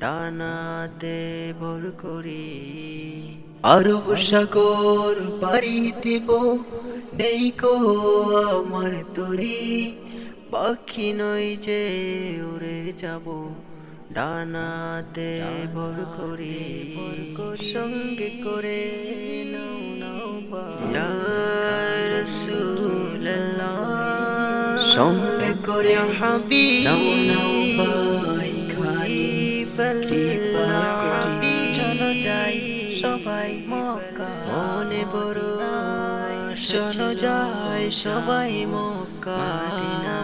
ডানাতে ভর করি। আরব সাগর পাড়ি দেব নেই কো আমার তরি। পাখি নই যে উড়ে যাব ডানাতে ভর করি। সঙ্গে করে নাও নাও সঙ্গে করে হাবি নাও নাও মক্কা মনে বড় চলো যায় সবাই মক্কা মদিনা